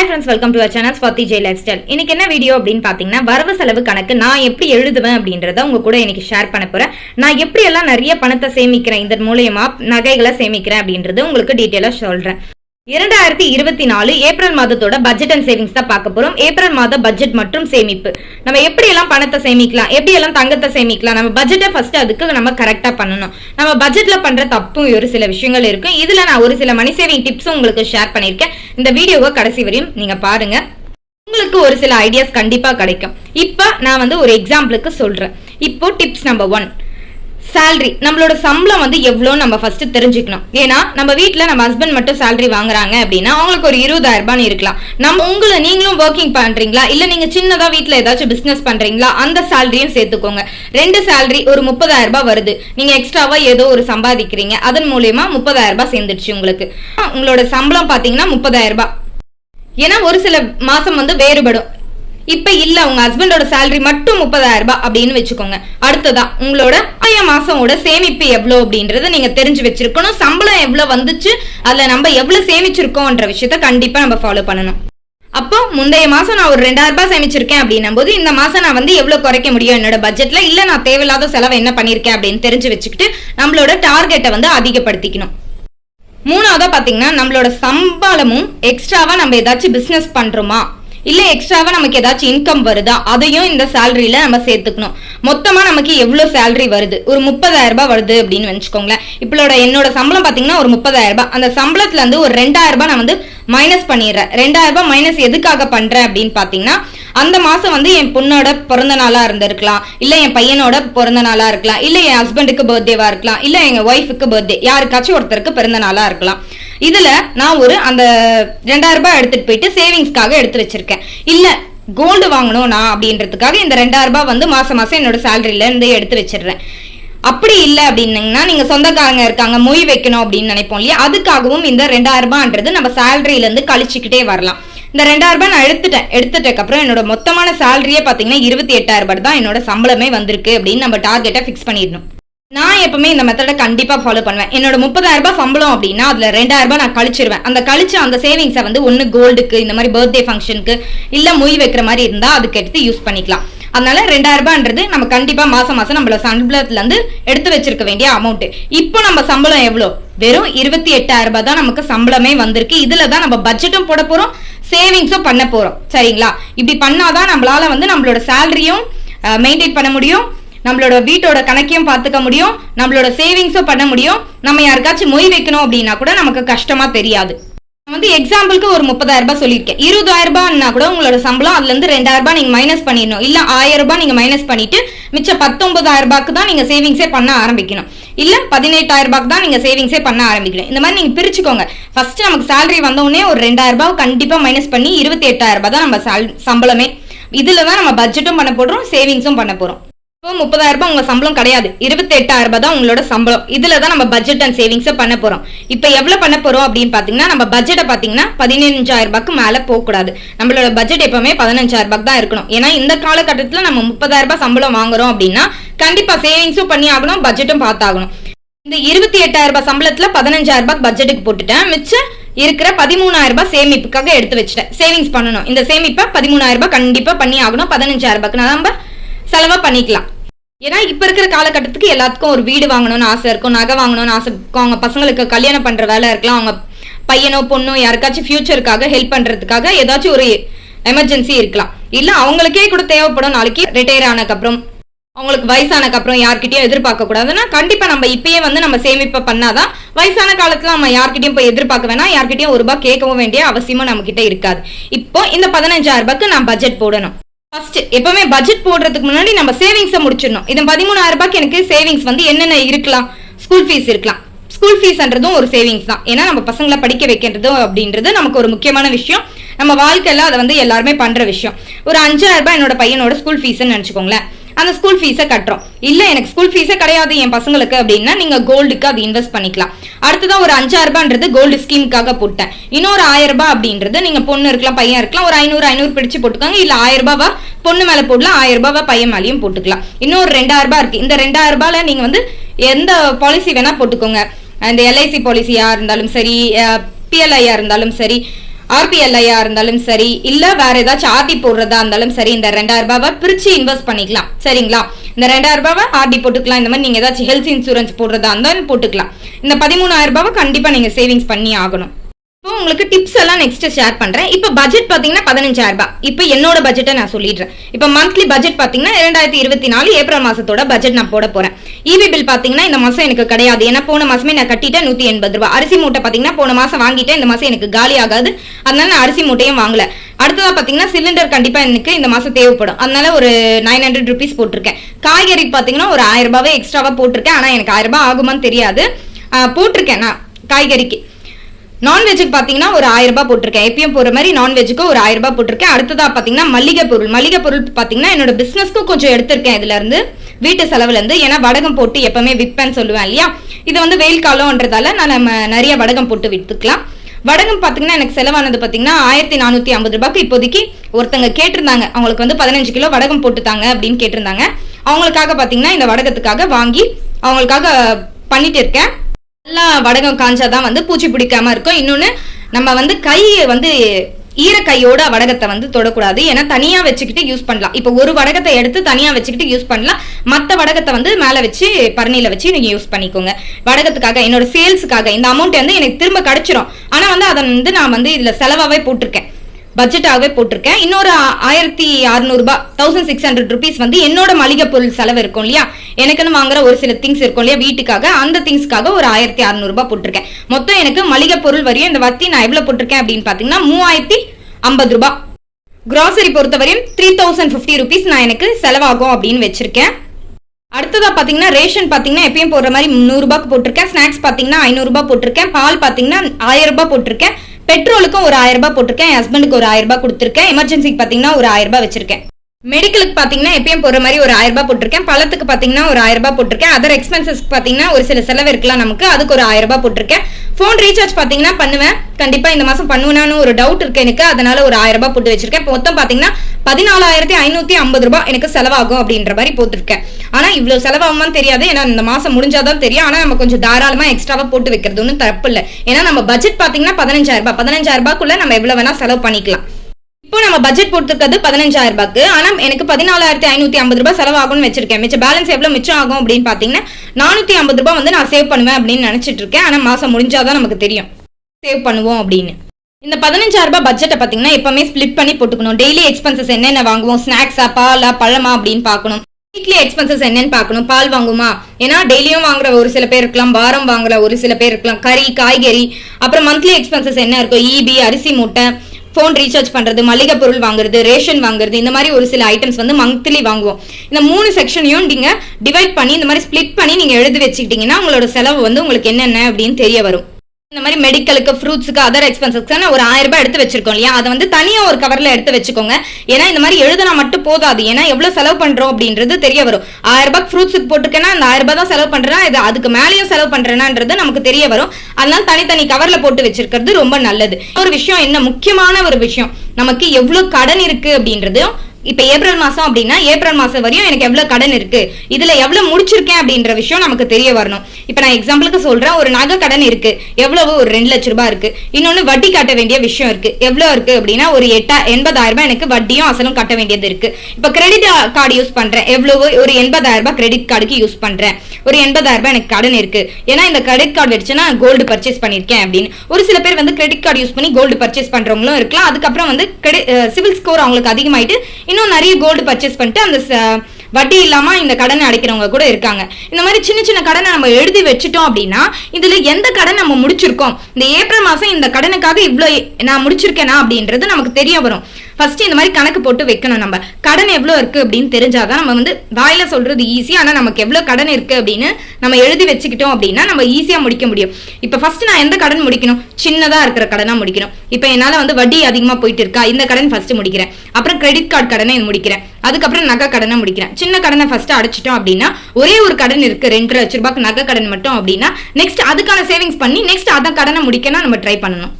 Hi friends welcome to our channel Swathi Jai lifestyle இன்னைக்கு என்ன video அப்படின்னு பார்த்தீங்கன்னா வரவு செலவு கணக்கு நான் எப்படி எழுதுவேன் அப்படின்றத உங்க கூட இன்னைக்கு ஷேர் பண்ண போறேன். நான் எப்படி எல்லாம் நிறைய பணத்தை சேமிக்கிறேன் இதன் மூலயமா நகைகளை சேமிக்கிறேன் அப்படின்றது உங்களுக்கு டீட்டெயிலாக சொல்றேன். இரண்டாயிரத்தி இருபத்தி நாலு ஏப்ரல் மாதத்தோட பட்ஜெட் அண்ட் சேவிங்ஸ் தான் பார்க்க போறோம். ஏப்ரல் மாத பட்ஜெட் மற்றும் சேமிப்பு. நம்ம எப்படி எல்லாம் பணத்தை சேமிக்கலாம்? எப்படி எல்லாம் தங்கத்தை சேமிக்கலாம்? நம்ம பட்ஜெட்டை ஃபர்ஸ்ட் அதுக்கு நம்ம கரெக்டா பண்ணணும். நம்ம பட்ஜெட்ல பண்ற தப்பும் ஒரு சில விஷயங்கள் இருக்கும். இதுல நான் ஒரு சில மணி சேவிங் டிப்ஸும் உங்களுக்கு ஷேர் பண்ணியிருக்கேன். இந்த வீடியோவை கடைசி வரையும் நீங்க பாருங்க. உங்களுக்கு ஒரு சில ஐடியாஸ் கண்டிப்பா கிடைக்கும். இப்போ நான் வந்து ஒரு எக்ஸாம்பிளுக்கு சொல்றேன். இப்போ டிப்ஸ் நம்பர் ஒன் சேல்ரி நம்மளோட சம்பளம் வந்து எவ்வளோ நம்ம ஃபர்ஸ்ட் தெரிஞ்சுக்கணும். ஏன்னா நம்ம வீட்டில் நம்ம ஹஸ்பண்ட் மட்டும் சேல்ரி வாங்குறாங்க அப்படின்னா அவங்களுக்கு ஒரு இருபதாயிரம் இருக்கலாம். நம்ம உங்களை நீங்களும் ஒர்க்கிங் பண்றீங்களா? இல்ல நீங்க சின்னதா வீட்டில் ஏதாச்சும் பிசினஸ் பண்றீங்களா? அந்த சேலரியும் சேர்த்துக்கோங்க. ரெண்டு சேலரி ஒரு முப்பதாயிரம் ரூபாய் வருது. நீங்க எக்ஸ்ட்ராவா ஏதோ ஒரு சம்பாதிக்கிறீங்க. அதன் மூலயமா முப்பதாயிரம் ரூபாய் சேர்ந்துடுச்சு உங்களுக்கு. உங்களோட சம்பளம் பாத்தீங்கன்னா முப்பதாயிரம் ரூபாய். ஏன்னா ஒரு சில மாசம் வந்து வேறுபடும். இப்ப இல்ல உங்க ஹஸ்பண்டோட சேலரி மட்டும் முப்பதாயிரம் ரூபாய் அப்படின்னு வச்சுக்கோங்க. அடுத்ததா உங்களோட பழைய மாசமோட சேமிப்பு எவ்வளவு அப்படின்றத நீங்க தெரிஞ்சு வச்சிருக்கணும். சம்பளம் எவ்வளவு வந்துச்சு அதுல நம்ம எவ்வளவு சேமிச்சிருக்கோம்ன்ற விஷயத்த கண்டிப்பா நம்ம ஃபாலோ பண்ணணும். அப்போ முந்தைய மாசம் நான் ஒரு ரெண்டாயிரம் ரூபாய் சேமிச்சிருக்கேன் அப்படின்னும் போது இந்த மாசம் நான் வந்து எவ்வளவு குறைக்க முடியும் என்னோட பட்ஜெட்ல இல்ல நான் தேவையில்லாத செலவை என்ன பண்ணிருக்கேன் அப்படின்னு தெரிஞ்சு வச்சுக்கிட்டு நம்மளோட டார்கெட்டை வந்து அதிகப்படுத்திக்கணும். மூணாவதா பாத்தீங்கன்னா நம்மளோட சம்பளமும் எக்ஸ்ட்ராவா நம்ம ஏதாச்சும் பிசினஸ் பண்றோமா? இல்லை எக்ஸ்ட்ராவாக நமக்கு ஏதாச்சும் இன்கம் வருதா? அதையும் இந்த சேலரியில் நம்ம சேர்த்துக்கணும். மொத்தமாக நமக்கு எவ்வளோ சேலரி வருது? ஒரு முப்பதாயிரம் ரூபாய் வருது அப்படின்னு வச்சுக்கோங்களேன். இப்பளோட என்னோட சம்பளம் பார்த்தீங்கன்னா ஒரு முப்பதாயிரம் ரூபாய். அந்த சம்பளத்தில் வந்து ஒரு ரெண்டாயிரம் ரூபாய் நான் வந்து மைனஸ் பண்ணிடுறேன். ரெண்டாயிரம் ரூபாய் மைனஸ் எதுக்காக பண்ணுறேன் அப்படின்னு பார்த்தீங்கன்னா அந்த மாசம் வந்து என் பொண்ணோட பிறந்த நாளா இருந்திருக்கலாம். இல்ல என் பையனோட பிறந்த நாளா இருக்கலாம். இல்ல என் ஹஸ்பண்டுக்கு பர்த்டேவா இருக்கலாம். இல்ல எங்க ஒய்ஃபுக்கு பர்த்டே யாருக்காச்சும் ஒருத்தருக்கு பிறந்த நாளா இருக்கலாம். இதுல நான் ஒரு அந்த ரெண்டாயிரம் ரூபாய் எடுத்துட்டு போயிட்டு சேவிங்ஸ்க்காக எடுத்து வச்சிருக்கேன். இல்ல கோல்டு வாங்கணும் நான் அப்படின்றதுக்காக இந்த ரெண்டாயிரம் ரூபாய் வந்து மாசம் மாசம் என்னோட சேலரியில இருந்து எடுத்து வச்சிடுறேன். அப்படி இல்லை அப்படின்னீங்கன்னா நீங்க சொந்தக்காரங்க இருக்காங்க மொய் வைக்கணும் அப்படின்னு நினைப்போம் இல்லையா? அதுக்காகவும் இந்த ரெண்டாயிரம் ரூபான்றது நம்ம சேலரியில இருந்து கழிச்சுக்கிட்டே வரலாம். இந்த ரெண்டாயிரம் ரூபாய் நான் எடுத்துட்டேன். எடுத்துட்டதுக்கு அப்புறம் என்னோட மொத்தமான சேலரியே பாத்தீங்கன்னா இருபத்தி எட்டாயிரம் ரூபாய் தான் என்னோட சம்பளமே வந்திருக்கு அப்படின்னு நம்ம டார்கெட்டை ஃபிக்ஸ் பண்ணிடணும். நான் எப்பவுமே இந்த மெத்தடை கண்டிப்பா ஃபாலோ பண்ணுவேன். என்னோட முப்பதாயிரம் ரூபாய் சம்பளம் அப்படின்னா அதுல ரெண்டாயிரம் ரூபாய் நான் கழிச்சிருவேன். அந்த கழிச்ச அந்த சேவிங்ஸை வந்து ஒன்னு கோல்டுக்கு இந்த மாதிரி பர்த்டே ஃபங்க்ஷனுக்கு இல்ல மொய் வைக்கிற மாதிரி இருந்தா அதுக்கு எடுத்து யூஸ் பண்ணிக்கலாம். அதனால ரெண்டாயிரம் ரூபான்றது நம்ம கண்டிப்பா மாசம் மாசம் நம்மள சம்பளத்துல இருந்து எடுத்து வச்சிருக்க வேண்டிய அமௌண்ட் இப்போ நம்ம சம்பளம் எவ்வளோ? வெறும் இருபத்தி எட்டாயிரம் ரூபாய் தான் நமக்கு சம்பளமே வந்திருக்கு. இதுல தான் நம்ம பட்ஜெட்டும் போட போறோம் சேவிங்ஸும் பண்ண போறோம். சரிங்களா? இப்படி பண்ணாதான் நம்மளால வந்து நம்மளோட சேலரியும் மெயின்டைன் பண்ண முடியும். நம்மளோட வீட்டோட கணக்கையும் பார்த்துக்க முடியும் நம்மளோட சேவிங்ஸும் பண்ண முடியும். நம்ம யாருக்காச்சும் மொய் வைக்கணும் அப்படின்னா கூட நமக்கு கஷ்டமா தெரியாது. வந்து எக்ஸாம்பிளுக்கு ஒரு முப்பதாயிரம் ரூபாய் சொல்லியிருக்கேன். இருபதாயிரம் ரூபாய்னா கூட உங்களோட சம்பளம் அதுல இருந்து ரெண்டாயிரம் ரூபாய் நீங்க மைனஸ் பண்ணிடணும். இல்ல ஆயிரம் ரூபாய் நீங்க மைனஸ் பண்ணிட்டு மிச்சம் பத்தொன்பதாயிரம் ரூபாய்க்கு தான் நீங்க சேவிங்ஸே பண்ண ஆரம்பிக்கணும். இல்ல பதினெட்டாயிரம் ரூபாய்க்கு தான் நீங்க சேவிங்ஸே பண்ண ஆரம்பிக்கணும். இந்த மாதிரி நீங்க பிரிச்சுக்கோங்க. ஃபர்ஸ்ட் நமக்கு சேலரி வந்த ஒரு ரெண்டாயிரம் ரூபாய் கண்டிப்பா மைனஸ் பண்ணி இருபத்தி எட்டாயிரம் ரூபாய் தான் நம்ம சம்பளமே. இதுல தான் நம்ம பட்ஜெட்டும் பண்ண போடுறோம் சேவிங்ஸும் பண்ண போறோம். முப்பதாயிரம் ரூபாய் உங்க சம்பளம் கிடையாது. இருபத்தி எட்டாயிரம் ரூபாய் தான் உங்களோட சம்பளம். இதுல தான் நம்ம பட்ஜெட் அண்ட் சேவிங்ஸ் பண்ண போறோம். இப்போ எவ்வளவு பண்ண போறோம் அப்படின்னு பாத்தீங்கன்னா நம்ம பட்ஜெட்டை பாத்தீங்கன்னா பதினஞ்சாயிரம் ரூபாய்க்கு மேல போக கூடாது. நம்மளோட பட்ஜெட் எப்பவுமே பதினஞ்சாயிரம் ரூபாய்க்கு தான் இருக்கணும். ஏன்னா இந்த காலகட்டத்துல நம்ம முப்பதாயிரம் ரூபாய் சம்பளம் வாங்குறோம் அப்படின்னா கண்டிப்பா சேவிங்ஸும் பண்ணி ஆகணும் பட்ஜெட்டும் பார்த்தாகணும். இந்த இருபத்தி எட்டாயிரம் ரூபாய் சம்பளத்துல பதினஞ்சாயிரம் ரூபாய் பட்ஜெட்டுக்கு போட்டுட்டேன். மிச்சம் இருக்கிற பதிமூணாயிரம் ரூபாய் சேமிப்புக்காக எடுத்து வச்சுட்டேன். சேவிங்ஸ் பண்ணணும். இந்த சேமிப்பை பதிமூணாயிரம் ரூபாய் கண்டிப்பா பண்ணி ஆகணும். பதினஞ்சாயிரம் ரூபாய்க்கு. நம்ம செலவாக பண்ணிக்கலாம். ஏன்னா இப்போ இருக்கிற காலகட்டத்துக்கு எல்லாத்துக்கும் ஒரு வீடு வாங்கணும்னு ஆசை இருக்கும் நகை வாங்கணும்னு ஆசை இருக்கும். அவங்க பசங்களுக்கு கல்யாணம் பண்ணுற வேலை இருக்கலாம். அவங்க பையனோ பொண்ணோ யாருக்காச்சும் ஃபியூச்சருக்காக ஹெல்ப் பண்ணுறதுக்காக ஏதாச்சும் ஒரு எமர்ஜென்சி இருக்கலாம். இல்லை அவங்களுக்கே கூட தேவைப்படும். நாளைக்கு ரிட்டையர் ஆனதுக்கப்புறம் அவங்களுக்கு வயசானக்கப்புறம் யார்கிட்டயும் எதிர்பார்க்க கூடாதுன்னா கண்டிப்பா நம்ம இப்பயே வந்து நம்ம சேமிப்பை பண்ணாதான் வயசான காலத்துல நம்ம யார்கிட்டயும் போய் எதிர்பார்க்க வேணாம். யார்கிட்டயும் ஒரு ரூபாய் கேட்கவும் வேண்டிய அவசியமும் நம்ம கிட்ட இருக்காது. இப்போ இந்த பதினஞ்சாயிரம் ரூபாய்க்கு நான் பட்ஜெட் போடணும். ஃபர்ஸ்ட் எப்பவுமே பட்ஜெட் போடுறதுக்கு முன்னாடி நம்ம சேவிங்ஸை முடிச்சிடணும். இந்த பதிமூணாயிரம் ரூபாய்க்கு எனக்கு சேவிங்ஸ் வந்து என்னென்ன இருக்கலாம்? ஸ்கூல் ஃபீஸ் இருக்கலாம். ஸ்கூல் ஃபீஸ்ன்றதும் ஒரு சேவிங்ஸ் தான். ஏன்னா நம்ம பசங்களை படிக்க வைக்கின்றதும் அப்படின்றது நமக்கு ஒரு முக்கியமான விஷயம். நம்ம வாழ்க்கையில அதை வந்து எல்லாருமே பண்ற விஷயம். ஒரு அஞ்சாயிரம் ரூபாய் என்னோட பையனோட ஸ்கூல் ஃபீஸ்ன்னு நினச்சிக்கோங்களேன். அந்த ஸ்கூல் ஃபீஸை கட்டுறோம். இல்லை எனக்கு ஸ்கூல் ஃபீஸே கிடையாது என் பசங்களுக்கு அப்படின்னா நீங்கள் கோல்டுக்கு அது இன்வெஸ்ட் பண்ணிக்கலாம். அடுத்ததான் ஒரு அஞ்சாயிரம் ரூபான்றது கோல்டு ஸ்கீமுக்காக போட்டேன். இன்னொரு ஆயிரம் ரூபாய் அப்படின்றது நீங்கள் பொண்ணு இருக்கலாம் பையன் இருக்கலாம் ஒரு ஐநூறு ஐநூறு பிடிச்சு போட்டுக்கோங்க. இல்லை ஆயிரம் ரூபாவா பொண்ணு மேலே போடலாம் ஆயிரம் ரூபாவா பையன் மேலேயும் போட்டுக்கலாம். இன்னொரு ரெண்டாயிரம் ரூபாய் இருக்கு. இந்த ரெண்டாயிரம் ரூபாயில் நீங்கள் வந்து எந்த பாலிசி வேணால் போட்டுக்கோங்க. இந்த எல்ஐசி பாலிசியாக இருந்தாலும் சரி பிஎல்ஐயாக இருந்தாலும் சரி ஆர்பிஎல்ஐயா இருந்தாலும் சரி இல்ல வேற ஏதாச்சும் ஆர்டி போடுறதா இருந்தாலும் சரி இந்த ரெண்டாயிரம் ரூபாவை பிரிச்சு இன்வெஸ்ட் பண்ணிக்கலாம். சரிங்களா? இந்த ரெண்டாயிரம் ரூபாவை ஆர்டி போட்டுக்கலாம். இந்த மாதிரி நீங்க ஏதாச்சும் ஹெல்த் இன்சூரன்ஸ் போடுறதா இருந்தாலும் போட்டுக்கலாம். இந்த பதிமூணாயிரம் ரூபாவை கண்டிப்பா நீங்க சேவிங்ஸ் பண்ணி ஆகணும். இப்போ உங்களுக்கு டிப்ஸ் எல்லாம் நெக்ஸ்ட் ஷேர் பண்றேன். இப்போ பட்ஜெட் பாத்தீங்கன்னா பதினஞ்சாயிரம் ரூபாய். இப்போ என்னோட பட்ஜெட்டை நான் சொல்லிடுறேன். இப்போ மந்த்லி பட்ஜெட் பாத்தீங்கன்னா இரண்டாயிரத்தி இருபத்தி நாலு ஏப்ரல் மாசத்தோட பட்ஜெட் நான் போட போறேன். இவி பில் பாத்தீங்கன்னா இந்த மாசம் எனக்கு கிடையாது. ஏன்னா போன மாசமே நான் கட்டிட்டேன் நூத்தி எண்பது ரூபாய். அரிசி மூட்டை பாத்தீங்கன்னா போன மாசம் வாங்கிட்டேன். இந்த மாசம் எனக்கு காலி ஆகாது. அதனால நான் அரிசி மூட்டையும் வாங்கல. அடுத்ததா பாத்தீங்கன்னா சிலிண்டர் கண்டிப்பா எனக்கு இந்த மாசம் தேவைப்படும். அதனால ஒரு நைன் ஹண்ட்ரட் ருபீஸ் போட்டிருக்கேன். காய்கறி பாத்தீங்கன்னா ஒரு ஆயிரம் ரூபாவே எக்ஸ்ட்ராவா போட்டிருக்கேன். ஆனா எனக்கு ஆயிரம் ரூபாய் ஆகுமான்னு தெரியாது. போட்டிருக்கேன் நான் காய்கறிக்கு. நான்வெஜ்ஜுக்கு பார்த்தீங்கன்னா ஒரு ஆயிரம் ரூபாய் போட்டிருக்கேன். எப்பயும் போகிற மாதிரி நான்வெஜ்ஜுக்கு ஒரு ஆயிரம் ரூபாய் போட்டிருக்கேன். அடுத்ததா பார்த்தீங்கன்னா மல்லிகை பொருள். மளிகை பொருள் பார்த்தீங்கன்னா என்னோட பிஸ்னஸ்க்கும் கொஞ்சம் எடுத்திருக்கேன் இதுல இருந்து. வீட்டு செலவுல இருந்து ஏன்னா வடகம் போட்டு எப்பவுமே விற்பேன்னு சொல்லுவேன் இல்லையா? இது வந்து வெயில் காலம்ன்றதால நான் நம்ம நிறைய வடகம் போட்டு விற்றுக்கலாம் வடகம் பார்த்தீங்கன்னா எனக்கு செலவானது பார்த்தீங்கன்னா ஆயிரத்தி நானூற்றி ஐம்பது ரூபாய்க்கு இப்போதைக்கு ஒருத்தங்க கேட்டிருந்தாங்க. அவங்களுக்கு வந்து பதினஞ்சு கிலோ வடகம் போட்டுத்தாங்க அப்படின்னு கேட்டிருந்தாங்க. அவங்களுக்காக பார்த்தீங்கன்னா இந்த வடகத்துக்காக வாங்கி அவங்களுக்காக பண்ணிட்டு இருக்கேன். நல்லா வடகம் காஞ்சாதான் வந்து பூச்சி பிடிக்காம இருக்கும். இன்னொன்று நம்ம வந்து கை வந்து ஈர கையோட வடகத்தை வந்து தொடக்கூடாது. ஏன்னா தனியா வச்சுக்கிட்டு யூஸ் பண்ணலாம். இப்போ ஒரு வடகத்தை எடுத்து தனியா வச்சுக்கிட்டு யூஸ் பண்ணலாம். மற்ற வடகத்தை வந்து மேல வச்சு பரணியில வச்சு நீங்க யூஸ் பண்ணிக்கோங்க. வடகத்துக்காக என்னோட சேல்ஸுக்காக இந்த அமௌண்ட் வந்து எனக்கு திரும்ப கிடைச்சிரும். ஆனா வந்து அதை வந்து நான் வந்து இதுல செலவாவே போட்டிருக்கேன். பட்ஜெட்டாகவே போட்டிருக்கேன். இன்னொரு ஆயிரத்தி அறுநூறுபா தௌசண்ட் சிக்ஸ் ஹண்ட்ரட் ருபீஸ் வந்து என்னோட மளிகை பொருள் செலவு இருக்கும் இல்லையா? எனக்குன்னு வாங்குற ஒரு சில திங்ஸ் இருக்கும் இல்லையா? வீட்டுக்காக அந்த திங்ஸ்க்காக ஒரு ஆயிரத்தி அறுநூறுபா போட்டிருக்கேன். மொத்தம் எனக்கு மளிகை பொருள் வரையும் இந்த வத்தி நான் எவ்வளோ போட்டிருக்கேன் அப்படின்னு பார்த்தீங்கன்னா மூவாயிரத்தி ஐம்பது ரூபாய் கிராசரி பொறுத்தவரையும் த்ரீ தௌசண்ட் ஃபிஃப்டி ருபீஸ் நான் எனக்கு செலவாகும் அப்படின்னு வச்சிருக்கேன். அடுத்ததாக பார்த்தீங்கன்னா ரேஷன் பார்த்தீங்கன்னா எப்பயும் போடுற மாதிரி முந்நூறு போட்டிருக்கேன். ஸ்நாக்ஸ் பார்த்தீங்கன்னா ஐநூறுரூபா போட்டிருக்கேன். பால் பார்த்தீங்கன்னா ஆயிரம் ரூபாய் போட்டிருக்கேன். பெட்ரோலுக்கும் ஒரு ஆயிரம் ரூபாய் போட்டிருக்கேன் ஹஸ்பண்டுக்கு ஒரு ஆயிரம் ரூபாய் கொடுத்துருக்கேன் எமர்ஜென்சிக்கு பாத்தீங்கன்னா ஒரு ஆயிரம் ரூபாய் வச்சிருக்கேன். மெடிக்கலுக்கு பார்த்தீங்கன்னா எப்பயும் போகிற மாதிரி ஒரு ஆயிரம் ரூபாய் போட்டிருக்கேன். பழத்துக்கு பார்த்தீங்கன்னா ஒரு ஆயிரம் ரூபாய் போட்டிருக்கேன். அதர் எக்ஸ்பென்சஸ் பார்த்தீங்கன்னா ஒரு சில செலவு இருக்கலாம் நமக்கு. அதுக்கு ஒரு ஆயிரம் ரூபாய் போட்டிருக்கேன். ஃபோன் ரீசார்ஜ் பார்த்தீங்கன்னா பண்ணுவேன். கண்டிப்பாக இந்த மாதம் பண்ணுவேனான்னு ஒரு டவுட் இருக்கு எனக்கு. அதனால ஒரு ஆயிரம் ரூபாய் போட்டு வச்சிருக்கேன். மொத்தம் பார்த்தீங்கன்னா பதினாலாயிரத்தி ஐநூத்தி ஐம்பது ரூபாய் எனக்கு செலவாகும் அப்படின்ற மாதிரி போட்டிருக்கேன். ஆனால் இவ்வளோ செலவாகுமான்னு தெரியாது. ஏன்னா இந்த மாதம் முடிஞ்சாதான் தெரியும். ஆனால் நம்ம கொஞ்சம் தாராளமாக எக்ஸ்ட்ராவாக போட்டு வைக்கிறது ஒன்றும் தப்பு இல்லை. ஏன்னா நம்ம பட்ஜெட் பார்த்தீங்கன்னா பதினஞ்சாயிரம் ரூபாய். பதினஞ்சாயிரம் ரூபாய்க்குள்ள நம்ம எவ்வளோ வேணால் செலவு பண்ணிக்கலாம். இப்போ நம்ம பட்ஜெட் போட்டுருக்கிறது பதினஞ்சாயிரம் ரூபாய்க்கு. ஆனால் எனக்கு பதினாலாயிரத்தி ஐநூற்றி ஐம்பது ரூபாய் செலவாகும்னு வச்சிருக்கேன். மிச்சம் பேலன்ஸ் எவ்வளோ மிச்சம் ஆகும் அப்படின்னு பார்த்தீங்கன்னா நானூற்றி ஐம்பது ரூபாய் வந்து நான் சேவ் பண்ணுவேன் அப்படின்னு நினச்சிட்டு இருக்கேன். ஆனால் மாதம் முடிஞ்சாதான் நமக்கு தெரியும். சேவ் பண்ணுவோம் அப்படின்னு. இந்த பதினஞ்சாயிரம் ரூபாய் பட்ஜெட்டை பார்த்தீங்கன்னா எப்பவுமே ஸ்ப்ளிட் பண்ணி போட்டுக்கணும். டெய்லி எக்ஸ்பென்சஸ் என்னென்ன வாங்குவோம்? ஸ்நாக்ஸா பாலா பழமா அப்படின்னு பார்க்கணும். வீக்லி எக்ஸ்பென்சஸ் என்னன்னு பார்க்கணும். பால் வாங்குமா? ஏன்னா டெய்லியும் வாங்குற ஒரு சில பேர் இருக்கலாம். வாரம் வாங்குற ஒரு சில பேர் இருக்கலாம். கறி காய்கறி அப்புறம் மந்த்லி எக்ஸ்பென்சஸ் என்ன இருக்கும் இபி அரிசி மூட்டை ஃபோன் ரீசார்ஜ் பண்ணுறது மளிகை பொருள் வாங்குறது ரேஷன் வாங்குறது இந்த மாதிரி ஒரு சில ஐட்டம்ஸ் வந்து மந்த்லி வாங்குவோம். இந்த மூணு செக்ஷனையும் நீங்கள் டிவைட் பண்ணி இந்த மாதிரி ஸ்ப்ளிட் பண்ணி நீங்கள் எழுதி வச்சுக்கிட்டீங்கன்னா உங்களோட செலவு வந்து உங்களுக்கு என்னென்ன அப்படின்னு தெரிய வரும். இந்த மாதிரி மெடிக்கலுக்கு ஃப்ரூட்ஸுக்கு அதர் எக்ஸ்பென்சஸ்க்கு ஒரு ஆயிரம் ரூபாய் எடுத்து வச்சிருக்கோம் இல்லையா? அதை வந்து தனியாக ஒரு கவரில் எடுத்து வச்சுக்கோங்க. ஏன்னா இந்த மாதிரி எழுதுனா மட்டும் போதாது. ஏன்னா எவ்வளோ செலவு பண்ணுறோம் அப்படின்றது தெரிய வரும். ஆயிரம் ரூபாய் ஃப்ரூட்ஸுக்கு போட்டுக்கேன்னா அந்த ஆயிரம் ரூபாய் தான் செலவு பண்ணுறேன் இது அதுக்கு மேலேயும் செலவு பண்ணுறேனான்றது நமக்கு தெரிய வரும். அதனால தனித்தனி கவரில் போட்டு வச்சிருக்கிறது ரொம்ப நல்லது. ஒரு விஷயம் என்ன முக்கியமான ஒரு விஷயம் நமக்கு எவ்வளோ கடன் இருக்கு அப்படின்றதும் இப்போ ஏப்ரல் மாதம் அப்படின்னா ஏப்ரல் மாதம் வரையும் எனக்கு எவ்வளோ கடன் இருக்குது இதில் எவ்வளோ முடிச்சிருக்கேன் அப்படின்ற விஷயம் நமக்கு தெரிய வரணும். இப்போ நான் எக்ஸாம்பிளுக்கு சொல்கிறேன் ஒரு நகை கடன் இருக்குது எவ்வளவு? ஒரு ரெண்டு லட்ச ரூபாய் இருக்குது இன்னொன்று வட்டி கட்ட வேண்டிய விஷயம் இருக்குது எவ்வளோ இருக்குது அப்படின்னா ஒரு எட்டா எண்பதாயிரம் ரூபாய் எனக்கு வட்டியும் அசலும் கட்ட வேண்டியது இருக்குது இப்போ கிரெடிட் கார்டு யூஸ் பண்ணுறேன் எவ்வளவு? ஒரு எண்பதாயிரம் ரூபாய் கிரெடிட் கார்டுக்கு யூஸ் பண்ணுறேன் ஒரு எண்பதாயிரம் ரூபாய் எனக்கு கடன் இருக்குது ஏன்னா இந்த கிரெடிட் கார்டு வச்சு நான் கோல்டு பர்ச்சேஸ் பண்ணியிருக்கேன் அப்படின்னு. ஒரு சில பேர் வந்து கிரெடிட் கார்டு யூஸ் பண்ணி கோல்டு பர்ச்சேஸ் பண்ணுறவங்களும் இருக்கலாம். அதுக்கப்புறம் வந்து சிவில் ஸ்கோர் அவங்களுக்கு அதிகமாயிட்டு இன்னும் நிறைய கோல்டு பர்ச்சேஸ் பண்ணிட்டு அந்த வட்டி இல்லாமல் இந்த கடனை அடைக்கிறவங்க கூட இருக்காங்க. இந்த மாதிரி சின்ன சின்ன கடனை நம்ம எழுதி வச்சுட்டோம் அப்படின்னா இதில் எந்த கடன் நம்ம முடிச்சிருக்கோம்? இந்த ஏப்ரல் மாதம் இந்த கடனுக்காக இவ்வளோ நான் முடிச்சிருக்கேனா அப்படின்றது நமக்கு தெரிய வரும். ஃபர்ஸ்ட் இந்த மாதிரி கணக்கு போட்டு வைக்கணும் நம்ம. கடன் எவ்வளோ இருக்கு அப்படின்னு தெரிஞ்சாதான் நம்ம வந்து வாயில சொல்றது ஈஸி ஆனால் நமக்கு எவ்வளோ கடன் இருக்கு அப்படின்னு நம்ம எழுதி வச்சுக்கிட்டோம் அப்படின்னா நம்ம ஈஸியாக முடிக்க முடியும். இப்போ ஃபர்ஸ்ட் நான் எந்த கடன் முடிக்கணும்? சின்னதாக இருக்கிற கடனாக முடிக்கணும். இப்போ என்னால் வந்து வட்டி அதிகமாக போயிட்டு இருக்கா? இந்த கடன் ஃபர்ஸ்ட் முடிக்கிறேன். அப்புறம் கிரெடிட் கார்டு கடனை முடிக்கிறேன். அதுக்கப்புறம் நகை கடனை முடிக்கிறேன். சின்ன கடனை ஃபர்ஸ்ட் அடைச்சிட்டோம் அப்படின்னா ஒரே ஒரு கடன் இருக்கு ரெண்டு லட்ச ரூபாய்க்கு நகை கடன் மட்டும் அப்படின்னா நெக்ஸ்ட் அதுக்கான சேவிங்ஸ் பண்ணி நெக்ஸ்ட் அதை கடனை முடிக்கணும் நம்ம ட்ரை பண்ணணும்.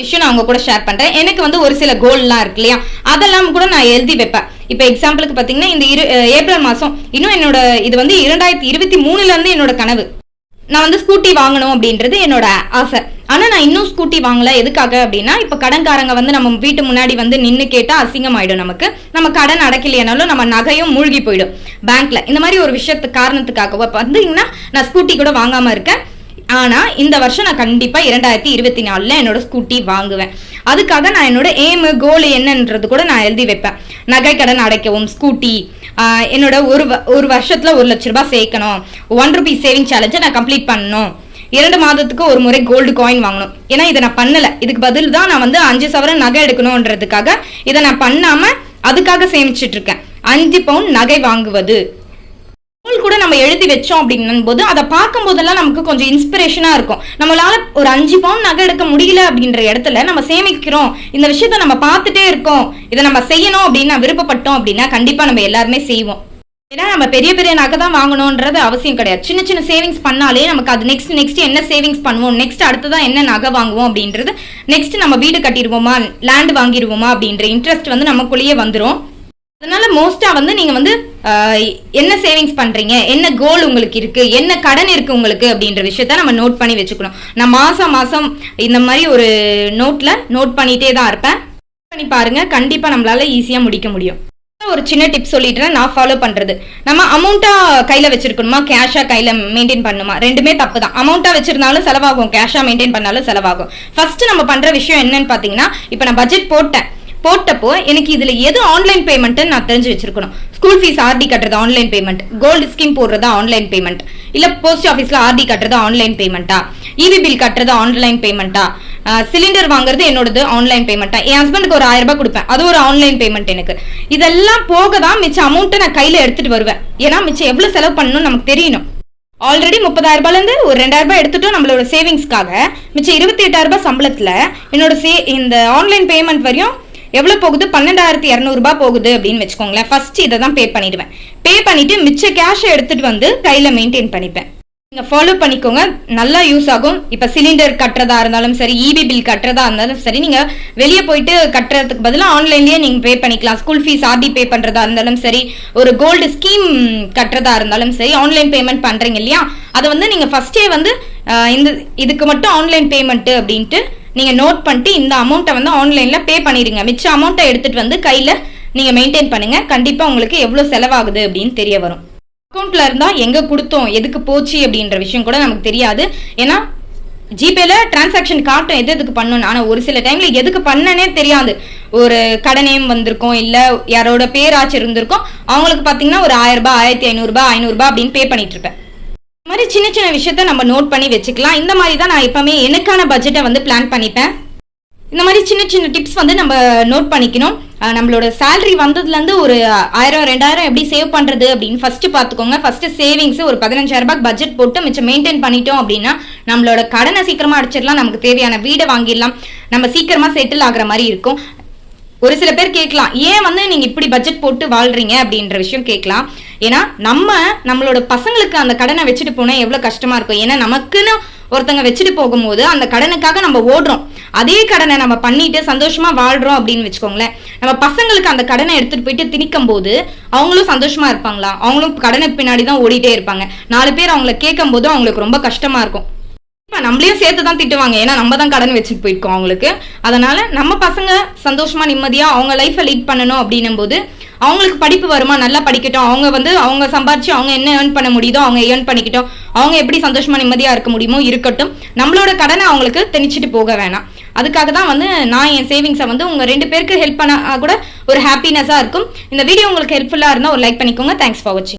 விஷயம் நான் உங்க கூட ஷேர் பண்றேன். எனக்கு வந்து ஒரு சில கோல்லாம் இருக்கு இல்லையா? அதெல்லாம் கூட நான் எழுதி வைப்பேன். இப்போ எக்ஸாம்பிளுக்கு பாத்தீங்கன்னா இந்த இரு ஏப்ரல் மாசம் இன்னும் என்னோட இது வந்து இரண்டாயிரத்தி இருபத்தி மூணுல இருந்து என்னோட கனவு. நான் வந்து ஸ்கூட்டி வாங்கணும் அப்படின்றது என்னோட ஆசை. ஆனால் நான் இன்னும் ஸ்கூட்டி வாங்கல. எதுக்காக அப்படின்னா இப்போ கடன்காரங்க வந்து நம்ம வீட்டு முன்னாடி வந்து நின்று கேட்டால் அசிங்கமாயிடும் நமக்கு. நம்ம கடன் அடக்கலையானாலும் நம்ம நகையும் மூழ்கி போயிடும். பேங்க்ல இந்த மாதிரி ஒரு விஷயத்து காரணத்துக்காக வந்தீங்கன்னா நான் ஸ்கூட்டி கூட வாங்காம இருக்கேன். ஆனா இந்த வருஷம் நான் கண்டிப்பா இரண்டாயிரத்தி இருபத்தி நாலுல என்னோட ஸ்கூட்டி வாங்குவேன். அதுக்காக நான் என்னோட எய்மு கோல் என்னன்றது கூட நான் எழுதி வைப்பேன். நகை கடன் அடைக்கவும் ஸ்கூட்டி என்னோட ஒரு வ- ஒரு வருஷத்துல ஒரு லட்ச ரூபாய் சேர்க்கணும். ஒன் ருபீஸ் சேவிங் சேலஞ்சை நான் கம்ப்ளீட் பண்ணணும். இரண்டு மாதத்துக்கு ஒரு முறை கோல்டு காயின் வாங்கணும். ஏன்னா இதை நான் பண்ணல. இதுக்கு பதில் தான் நான் வந்து அஞ்சு சவரன் நகை எடுக்கணுன்றதுக்காக இதை நான் பண்ணாம அதுக்காக சேமிச்சிட்டு இருக்கேன். அஞ்சு பவுன் நகை வாங்குவது. கோல் கூட நம்ம எழுதி வச்சோம் அப்படின்னும் போது அதை பார்க்கும் போதெல்லாம் நமக்கு கொஞ்சம் இன்ஸ்பிரேஷனா இருக்கும். நம்மளால ஒரு அஞ்சு பவுன் நகை எடுக்க முடியல அப்படின்ற இடத்துல நம்ம சேமிக்கிறோம். இந்த விஷயத்த நம்ம பார்த்துட்டே இருக்கோம். இதை நம்ம செய்யணும் அப்படின்னு நான் விருப்பப்பட்டோம் அப்படின்னா கண்டிப்பா நம்ம எல்லாருமே செய்வோம். ஏன்னா நம்ம பெரிய பெரிய நகை தான் வாங்கணுன்றது அவசியம் கிடையாது. சின்ன சின்ன சேவிங்ஸ் பண்ணாலே நமக்கு அது நெக்ஸ்ட் நெக்ஸ்ட் என்ன சேவிங்ஸ் பண்ணுவோம்? நெக்ஸ்ட் அடுத்ததான் என்ன நகை வாங்குவோம் அப்படின்றது நெக்ஸ்ட் நம்ம வீடு கட்டிடுவோமா? லேண்ட் வாங்கிடுவோமா? அப்படின்ற இன்ட்ரெஸ்ட் வந்து நமக்குள்ளேயே வந்துடும் அதனால மோஸ்டா வந்து நீங்க வந்து என்ன சேவிங்ஸ் பண்றீங்க? என்ன கோல் உங்களுக்கு இருக்கு? என்ன கடன் இருக்கு உங்களுக்கு? அப்படின்ற விஷயத்த நம்ம நோட் பண்ணி வச்சுக்கணும். நான் மாசம் மாசம் இந்த மாதிரி ஒரு நோட்ல நோட் பண்ணிட்டே தான் இருப்பேன். பண்ணி பாருங்க. கண்டிப்பா நம்மளால ஈஸியா முடிக்க முடியும். ஒரு சின்ன டிப் சொல்லிட்டேன் நான் ஃபாலோ பண்றது. நம்ம அமௌண்ட்டா கையில வச்சிருக்கணுமா? கேஷா கையில மெயின்டைன் பண்ணுமா? ரெண்டுமே தப்பு தான் அமௌண்ட்டா வச்சிருந்தாலும் செலவாகும். கேஷா மெயின்டைன் பண்ணாலும் செலவாகும். ஃபர்ஸ்ட் நம்ம பண்ற விஷயம் என்னன்னு பாத்தீங்கன்னா இப்போ நான் பட்ஜெட் போட்டேன். போட்டப்போ எனக்கு இதுல எது ஆன்லைன் பேமெண்ட் நான் தெரிஞ்சு வச்சிருக்கணும். ஸ்கூல் ஃபீஸ் ஆர்டி கட்டுறது ஆன்லைன் பேமெண்ட் கோல்டு ஸ்கீம் போடுறதா ஆன்லைன் பேமெண்ட் இல்ல போஸ்ட் ஆஃபீஸ்ல ஆர்டி கட்டுறது ஆன்லைன் பேமெண்ட்டா இவி பில் கட்டுறது ஆன்லைன் பேமெண்ட்டா சிலிண்டர் வாங்குறது என்னோடது ஆன்லைன் பேமெண்ட்டா என் ஹஸ்பண்டுக்கு ஒரு ஆயிரம் ரூபாய் கொடுப்பேன். அது ஒரு ஆன்லைன் பேமெண்ட் எனக்கு. இதெல்லாம் போக தான் மிச்ச அமௌண்ட்டை நான் கையில் எடுத்துட்டு வருவேன். ஏன்னா மிச்சம் எவ்வளோ செலவு பண்ணணும்னு நமக்கு தெரியணும். ஆல்ரெடி முப்பதாயிரம் ரூபாயிலேருந்து ஒரு ரெண்டாயிரம் ரூபாய் எடுத்துட்டோம் நம்மளோட சேவிங்ஸ்க்காக மிச்சம் இருபத்தி எட்டாயிரம் ரூபாய் சம்பளத்தில் என்னோட சே இந்த ஆன்லைன் பேமெண்ட் வரையும் எவ்வளோ போகுது? பன்னெண்டாயிரத்தி இரநூறுபா போகுது அப்படின்னு வச்சுக்கோங்களேன். ஃபர்ஸ்ட் இதை தான் பே பண்ணிடுவேன். பே பண்ணிட்டு மிச்ச கேஷை எடுத்துட்டு வந்து கையில் மெயின்டைன் பண்ணிப்பேன். நீங்கள் ஃபாலோ பண்ணிக்கோங்க. நல்லா யூஸ் ஆகும். இப்போ சிலிண்டர் கட்டுறதா இருந்தாலும் சரி இபி பில் கட்டுறதா இருந்தாலும் சரி நீங்கள் வெளியே போயிட்டு கட்டுறதுக்கு பதிலாக ஆன்லைன்லேயே நீங்கள் பே பண்ணிக்கலாம். ஸ்கூல் ஃபீஸ் ஆர்டி பே பண்ணுறதா இருந்தாலும் சரி ஒரு கோல்டு ஸ்கீம் கட்டுறதா இருந்தாலும் சரி ஆன்லைன் பேமெண்ட் பண்ணுறீங்க இல்லையா? அதை வந்து நீங்கள் ஃபஸ்ட்டே வந்து இந்த இதுக்கு மட்டும் ஆன்லைன் பேமெண்ட்டு அப்படின்ட்டு நீங்கள் நோட் பண்ணிட்டு இந்த அமௌண்ட்டை வந்து ஆன்லைனில் பே பண்ணிடுங்க. மிச்ச அமௌண்ட்டை எடுத்துகிட்டு வந்து கையில் நீங்கள் மெயின்டைன் பண்ணுங்கள் கண்டிப்பாக உங்களுக்கு எவ்வளோ செலவாகுது அப்படின்னு தெரிய வரும். அக்கௌண்ட்ல இருந்தா எங்க கொடுத்தோம் எதுக்கு போச்சு அப்படின்ற விஷயம் கூட நமக்கு தெரியாது. ஏன்னா ஜிபேல டிரான்சாக்ஷன் காட்டும் எது எதுக்கு பண்ணணும் ஆனா ஒரு சில டைம்ல எதுக்கு பண்ணனே தெரியாது. ஒரு கடனையும் வந்திருக்கும் இல்ல யாரோட பேராச்சு இருந்திருக்கும். அவங்களுக்கு பாத்தீங்கன்னா ஒரு ஆயிரம் ரூபாய் ஆயிரத்தி ஐநூறு ஐநூறுரூபா அப்படின்னு பே பண்ணிட்டு இருப்பேன். இந்த மாதிரி சின்ன சின்ன விஷயத்த நம்ம நோட் பண்ணி வச்சுக்கலாம். இந்த மாதிரி தான் நான் எப்பவுமே எனக்கான பட்ஜெட்டை வந்து பிளான் பண்ணிப்பேன். இந்த மாதிரி சின்ன சின்ன டிப்ஸ் வந்து நம்ம நோட் பண்ணிக்கணும். நம்மளோட சேலரி வந்ததுலேருந்து ஒரு ஆயிரம் ரெண்டாயிரம் எப்படி சேவ் பண்ணுறது அப்படின்னு ஃபஸ்ட்டு பார்த்துக்கோங்க ஃபஸ்ட்டு சேவிங்ஸ் ஒரு பதினஞ்சாயிரம் ரூபாய் பட்ஜெட் போட்டு மிச்சம் மெயின்டைன் பண்ணிட்டோம் அப்படின்னா நம்மளோட கடனை சீக்கிரமாக அடிச்சிடலாம். நமக்கு தேவையான வீடை வாங்கிடலாம். நம்ம சீக்கிரமாக செட்டில் ஆகிற மாதிரி இருக்கும். ஒரு சில பேர் கேட்கலாம் ஏன் வந்து நீங்க இப்படி பட்ஜெட் போட்டு வாழ்றீங்க? அப்படின்ற விஷயம் கேட்கலாம். ஏன்னா நம்ம நம்மளோட பசங்களுக்கு அந்த கடனை வச்சுட்டு போனா எவ்வளவு கஷ்டமா இருக்கும். ஏன்னா நமக்குன்னு ஒருத்தங்க வச்சுட்டு போகும்போது அந்த கடனுக்காக நம்ம ஓடுறோம். அதே கடனை நம்ம பண்ணிட்டு சந்தோஷமா வாழ்றோம் அப்படின்னு வச்சுக்கோங்களேன். நம்ம பசங்களுக்கு அந்த கடனை எடுத்துட்டு போயிட்டு திணிக்கும் போது அவங்களும் சந்தோஷமா இருப்பாங்களா? அவங்களும் கடனை பின்னாடி தான் ஓடிட்டே இருப்பாங்க. நாலு பேர் அவங்கள கேட்கும் போது அவங்களுக்கு ரொம்ப கஷ்டமா இருக்கும். இப்போ நம்மளையும் சேர்த்து தான் திட்டுவாங்க. ஏன்னா நம்ம தான் கடன் வச்சுட்டு போயிருக்கோம் அவங்களுக்கு. அதனால நம்ம பசங்க சந்தோஷமா நிம்மதியா அவங்க லைஃப்பை லீட் பண்ணணும் அப்படின்னும் போது அவங்களுக்கு படிப்பு வருமா? நல்லா படிக்கட்டும். அவங்க வந்து அவங்க சம்பாரிச்சு அவங்க என்ன ஏர்ன் பண்ண முடியுதோ அவங்க ஏர்ன் பண்ணிக்கிட்டோம். அவங்க எப்படி சந்தோஷமா நிம்மதியா இருக்க முடியுமோ இருக்கட்டும். நம்மளோட கடனை அவங்களுக்கு திணிச்சிட்டு போக வேணாம். அதுக்காக தான் வந்து நான் என் சேவிங்ஸை வந்து உங்க ரெண்டு பேருக்கு ஹெல்ப் பண்ண கூட ஒரு ஹாப்பினஸா இருக்கும். இந்த வீடியோ உங்களுக்கு ஹெல்ப்ஃபுல்லா இருந்தா ஒரு லைக் பண்ணிக்கோங்க. தேங்க்ஸ் ஃபார் வாட்சிங்